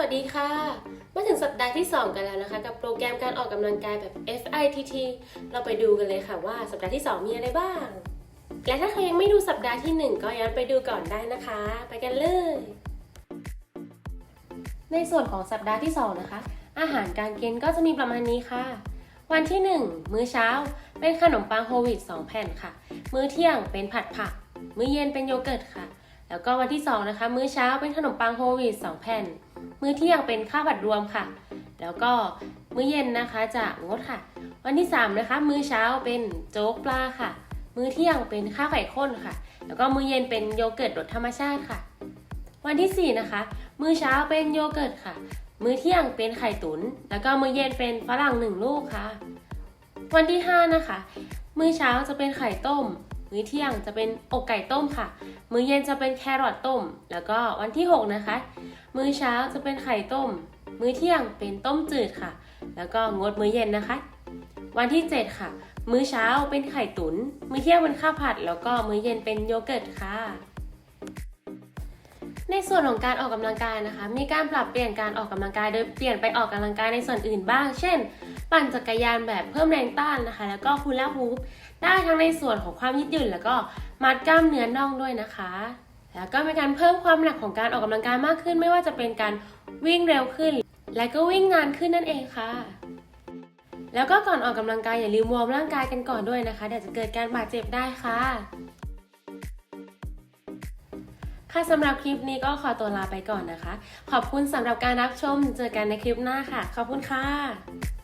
วัสดีค่ะ มาถึงสัปดาห์ที่ 2 กันแล้วนะคะ กับโปรแกรมการออกกำลังกายแบบ FITT เราไปดูกันเลยค่ะว่าสัปดาห์ที่ 2 มีอะไรบ้าง และถ้าใครยังไม่ดูสัปดาห์ที่ 1 ก็ย้อนไปดูก่อนได้นะคะ ไปกันเลย ในส่วนของสัปดาห์ที่ 2 นะคะ อาหารการกินก็จะมีประมาณนี้ค่ะ วันที่ 1 มื้อเช้า เป็นขนมปังโฮวีต2แผ่นค่ะ มื้อเที่ยงเป็นผัดผัก มื้อเย็นเป็นโยเกิร์ตค่ะ แล้วก็วันที่ 2 นะคะ มื้อเช้าเป็นขนมปังโฮลวีต2แผ่น มื้อเที่ยงเป็นข้าวผัดรวมค่ะ แล้วก็มื้อเย็นนะคะจะงดค่ะ วันที่ 3 นะคะ มื้อเช้าเป็นโจ๊กปลาค่ะ มื้อเที่ยงเป็นข้าวไข่ข้นค่ะ แล้วก็มื้อเย็นเป็นโยเกิร์ตรสธรรมชาติค่ะ วันที่ 4 นะคะ มื้อเช้าเป็นโยเกิร์ตค่ะ มื้อเที่ยงเป็นไข่ตุน๋นแล้วก็มื้อเย็นเป็นฝรั่งหนึ่งลูกค่ะ วันที่ 5 นะคะ มื้อเช้าจะเป็นไข่ต้ม มื้อเที่ยงจะเป็นอกไก่ต้มค่ะ มื้อเย็นจะเป็นแครอทต้ม แล้วก็วันที่ 6 นะคะ มื้อเช้าจะเป็นไข่ต้ม มื้อเที่ยงเป็นต้มจืดค่ะ แล้วก็งดมื้อเย็นนะคะ วันที่ 7 ค่ะ มื้อเช้าเป็นไข่ตุน๋นมื้อเที่ยงเป็นข้าวผัด แล้วก็มื้อเย็นเป็นโยเกิร์ตค่ะ ส่วนของการออกกำลังกายนะคะ มีการปรับเปลี่ยนการออกกำลังกายโดยเปลี่ยนไปออกกำลังกายในส่วนอื่นบ้าง เช่น ปั่นจักรยานแบบเพิ่มแรงต้านนะคะ แล้วก็ฮูลาฮูปได้ทั้งในส่วนของความยืดหยุ่น แล้วก็มัดกล้ามเนื้อน่องด้วยนะคะ แล้วก็มีการเพิ่มความหนักของการออกกำลังกายมากขึ้น ไม่ว่าจะเป็นการวิ่งเร็วขึ้น และก็วิ่งนานขึ้นนั่นเองค่ะแล้วก็ก่อนออกกำลังกายอย่าลืมวอร์มร่างกายกันก่อนด้วยนะคะเดี๋ยวจะเกิดการบาดเจ็บได้ค่ะ ค่ะสำหรับคลิปนี้ก็ขอตัวลาไปก่อนนะคะ ขอบคุณสำหรับการรับชม เจอกันในคลิปหน้าค่ะ ขอบคุณค่ะ